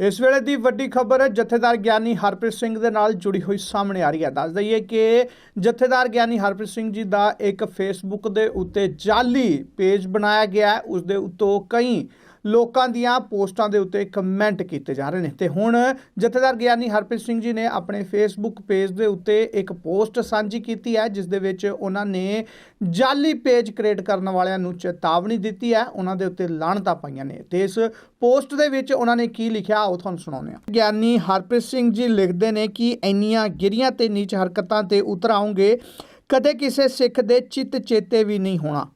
ਇਸ ਵੇਲੇ ਦੀ ਵੱਡੀ ਖਬਰ ਜਥੇਦਾਰ ਗਿਆਨੀ ਹਰਪ੍ਰੀਤ ਸਿੰਘ ਦੇ ਨਾਲ ਜੁੜੀ ਹੋਈ ਸਾਹਮਣੇ ਆ ਰਹੀ ਹੈ। ਦੱਸ ਦਈਏ ਕਿ ਜਥੇਦਾਰ ਗਿਆਨੀ ਹਰਪ੍ਰੀਤ ਸਿੰਘ ਜੀ ਦਾ ਇੱਕ ਫੇਸਬੁੱਕ ਦੇ ਉੱਤੇ ਜਾਲੀ ਪੇਜ ਬਣਾਇਆ ਗਿਆ ਹੈ। ਉਸ ਦੇ ਉੱਤੋਂ ਕਈ ਲੋਕਾਂ ਦੀਆਂ ਪੋਸਟਾਂ ਦੇ ਉੱਤੇ ਕਮੈਂਟ ਕੀਤੇ ਜਾ ਰਹੇ ਨੇ। ਤੇ ਹੁਣ ਜਥੇਦਾਰ ਗਿਆਨੀ ਹਰਪ੍ਰੀਤ ਸਿੰਘ ਜੀ ਨੇ ਆਪਣੇ ਫੇਸਬੁੱਕ ਪੇਜ ਦੇ ਉੱਤੇ ਇੱਕ ਪੋਸਟ ਸਾਂਝੀ ਕੀਤੀ ਹੈ, ਜਿਸ ਦੇ ਵਿੱਚ ਉਹਨਾਂ ਨੇ ਜਾਲੀ ਪੇਜ ਕ੍ਰੀਏਟ ਕਰਨ ਵਾਲਿਆਂ ਨੂੰ ਚੇਤਾਵਨੀ ਦਿੱਤੀ ਹੈ। ਉਹਨਾਂ ਦੇ ਉੱਤੇ ਲਾਹਣਤਾਂ ਪਾਈਆਂ ਨੇ। ਤੇ ਇਸ ਪੋਸਟ ਦੇ ਵਿੱਚ ਉਹਨਾਂ ਨੇ ਕੀ ਲਿਖਿਆ, ਉਹ ਤੁਹਾਨੂੰ ਸੁਣਾਉਂਦੇ ਹਾਂ। ਗਿਆਨੀ ਹਰਪ੍ਰੀਤ ਸਿੰਘ ਜੀ ਲਿਖਦੇ ਨੇ ਕਿ ਇੰਨੀਆਂ ਗਿਰੀਆਂ ਤੇ ਨੀਚ ਹਰਕਤਾਂ ਤੇ ਉਤਰ ਆਉਂਗੇ, ਕਦੇ ਕਿਸੇ ਸਿੱਖ ਦੇ ਚਿੱਤ ਚੇਤੇ ਵੀ ਨਹੀਂ ਹੋਣਾ।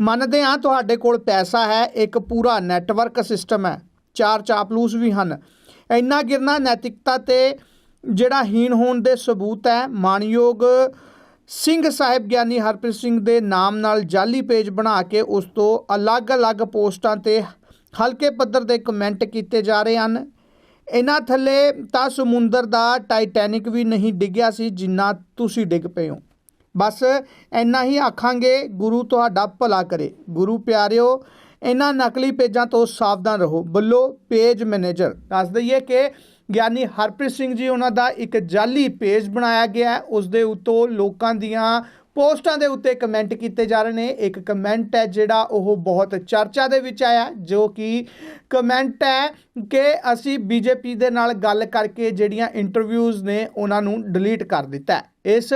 ਮੰਨਦੇ ਹਾਂ ਤੁਹਾਡੇ ਕੋਲ ਪੈਸਾ ਹੈ, ਇੱਕ ਪੂਰਾ ਨੈਟਵਰਕ ਸਿਸਟਮ ਹੈ, ਚਾਰ ਚਾਪਲੂਸ ਵੀ ਹਨ। ਇੰਨਾ ਗਿਰਨਾ ਨੈਤਿਕਤਾ ਤੇ ਜਿਹੜਾ ਹੀਣ ਹੋਣ ਦੇ ਸਬੂਤ ਹੈ ਮਾਨਯੋਗ ਸਿੰਘ ਸਾਹਿਬ ਗਿਆਨੀ ਹਰਪ੍ਰੀਤ ਸਿੰਘ ਦੇ ਨਾਮ ਨਾਲ ਜਾਲੀ ਪੇਜ ਬਣਾ ਕੇ ਉਸ ਤੋਂ ਅਲੱਗ-ਅਲੱਗ ਪੋਸਟਾਂ ਤੇ ਹਲਕੇ ਪੱਧਰ ਦੇ ਕਮੈਂਟ ਕੀਤੇ ਜਾ ਰਹੇ ਹਨ। ਇਹਨਾਂ ਥੱਲੇ ਤਾਂ ਸਮੁੰਦਰ ਦਾ ਟਾਈਟੈਨਿਕ ਵੀ ਨਹੀਂ ਡਿੱਗਿਆ ਸੀ, ਜਿੰਨਾ ਤੁਸੀਂ ਡਿੱਗ ਪਏ ਹੋ। ਬਸ ਇੰਨਾ ਹੀ ਆਖਾਂਗੇ, ਗੁਰੂ ਤੁਹਾਡਾ ਭਲਾ ਕਰੇ। ਗੁਰੂ ਪਿਆਰਿਓ ਇਹਨਾਂ ਨਕਲੀ ਪੇਜਾਂ ਤੋਂ ਸਾਵਧਾਨ ਰਹੋ। Ballo, page manager. ਦੱਸ ਦਈਏ ਕਿ ਗਿਆਨੀ ਹਰਪ੍ਰੀਤ ਸਿੰਘ ਜੀ ਉਹਨਾਂ ਦਾ ਇੱਕ ਜਾਲੀ ਪੇਜ ਬਣਾਇਆ ਗਿਆ ਹੈ। ਉਸ ਦੇ ਉੱਤੋਂ ਲੋਕਾਂ ਦੀਆਂ ਪੋਸਟਾਂ ਦੇ ਉੱਤੇ ਕਮੈਂਟ ਕੀਤੇ ਜਾ ਰਹੇ ਨੇ। ਇੱਕ ਕਮੈਂਟ ਹੈ ਜਿਹੜਾ ਉਹ ਬਹੁਤ ਚਰਚਾ ਦੇ ਵਿੱਚ ਆਇਆ, ਜੋ ਕਿ ਕਮੈਂਟ ਹੈ ਕਿ ਅਸੀਂ ਬੀਜੇਪੀ ਦੇ ਨਾਲ ਗੱਲ ਕਰਕੇ ਜਿਹੜੀਆਂ ਇੰਟਰਵਿਊਜ਼ ਨੇ ਉਹਨਾਂ ਨੂੰ ਡਿਲੀਟ ਕਰ ਦਿੱਤਾ ਇਸ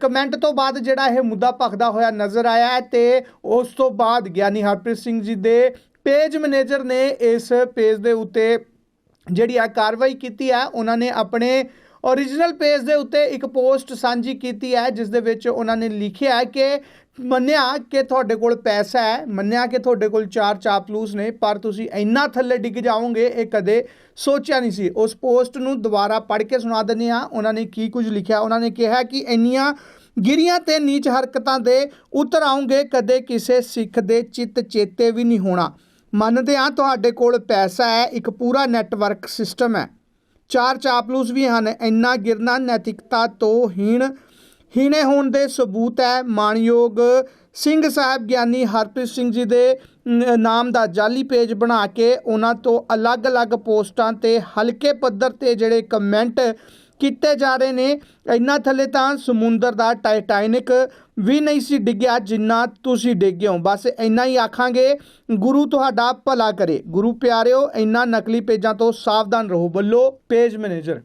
ਕਮੈਂਟ ਤੋਂ ਬਾਅਦ ਜਿਹੜਾ ਇਹ ਮੁੱਦਾ ਭਖਦਾ ਹੋਇਆ ਨਜ਼ਰ ਆਇਆ ਹੈ ਤੇ ਉਸ ਤੋਂ ਬਾਅਦ ਗਿਆਨੀ ਹਰਪ੍ਰੀਤ ਸਿੰਘ ਜੀ ਦੇ ਪੇਜ ਮੈਨੇਜਰ ਨੇ ਇਸ ਪੇਜ ਦੇ ਉੱਤੇ ਜਿਹੜੀ ਆ ਕਾਰਵਾਈ ਕੀਤੀ ਹੈ ਉਹਨਾਂ ਨੇ ਆਪਣੇ origignal ਪੇਜ ਦੇ ਉੱਤੇ ਇੱਕ ਪੋਸਟ ਸਾਂਝੀ ਕੀਤੀ ਹੈ, ਜਿਸ ਦੇ ਵਿੱਚ ਉਹਨਾਂ ਨੇ ਲਿਖਿਆ ਹੈ ਕਿ ਮੰਨਿਆ ਕਿ ਤੁਹਾਡੇ ਕੋਲ ਪੈਸਾ ਹੈ, ਮੰਨਿਆ ਕਿ ਤੁਹਾਡੇ ਕੋਲ ਚਾਰ ਚਾਪਲੂਸ ਨੇ, ਪਰ ਤੁਸੀਂ ਇੰਨਾ ਥੱਲੇ ਡਿੱਗ ਜਾਓਗੇ, ਇਹ ਕਦੇ ਸੋਚਿਆ ਨਹੀਂ ਸੀ। ਉਸ ਪੋਸਟ ਨੂੰ ਦੁਬਾਰਾ ਪੜ੍ਹ ਕੇ ਸੁਣਾ ਦਿੰਦੇ ਆ ਉਹਨਾਂ ਨੇ ਕੀ ਕੁਝ ਲਿਖਿਆ? ਉਹਨਾਂ ਨੇ ਕਿਹਾ ਕਿ ਇੰਨੀਆਂ ਗਿਰੀਆਂ ਤੇ ਨੀਚ ਹਰਕਤਾਂ ਦੇ ਉਤਰ ਆਉਂਗੇ, ਕਦੇ ਕਿਸੇ ਸਿੱਖ ਦੇ ਚਿੱਤ ਚੇਤੇ ਵੀ ਨਹੀਂ ਹੋਣਾ। ਮੰਨਦੇ ਆ ਤੁਹਾਡੇ ਕੋਲ ਪੈਸਾ ਹੈ, ਇੱਕ ਪੂਰਾ ਨੈਟਵਰਕ ਸਿਸਟਮ ਹੈ। ਚਾਰ ਚਾਪਲੂਸ ਵੀ ਹਨ। ਇੰਨਾ ਗਿਰਨਾ ਨੈਤਿਕਤਾ ਤੋਂ ਹੀਣ ਹੀਣੇ ਹੋਣ ਦੇ ਸਬੂਤ ਹੈ। ਮਾਨਯੋਗ ਸਿੰਘ ਸਾਹਿਬ ਗਿਆਨੀ ਹਰਪ੍ਰੀਤ ਸਿੰਘ ਜੀ ਦੇ ਨਾਮ ਦਾ ਜਾਲੀ ਪੇਜ ਬਣਾ ਕੇ ਉਹਨਾਂ ਤੋਂ ਅਲੱਗ-ਅਲੱਗ ਪੋਸਟਾਂ ਤੇ ਹਲਕੇ ਪੱਧਰ ਤੇ ਜਿਹੜੇ ਕਮੈਂਟ ਕੀਤੇ ਜਾ ਰਹੇ ਨੇ ਇੰਨਾ ਥੱਲੇ ਤਾਂ ਸਮੁੰਦਰ ਦਾ ਟਾਈਟੈਨਿਕ ਵੀ ਨਹੀਂ ਸੀ ਡਿੱਗਿਆ ਜਿੰਨਾ ਤੁਸੀਂ ਡਿੱਗੇ ਹੋ। ਬਸ ਇੰਨਾ ਹੀ ਆਖਾਂਗੇ, ਗੁਰੂ ਤੁਹਾਡਾ ਭਲਾ ਕਰੇ। ਗੁਰੂ ਪਿਆਰਿਓ, ਇੰਨਾ ਨਕਲੀ ਪੇਜਾਂ ਤੋਂ ਸਾਵਧਾਨ ਰਹੋ। Ballo page manager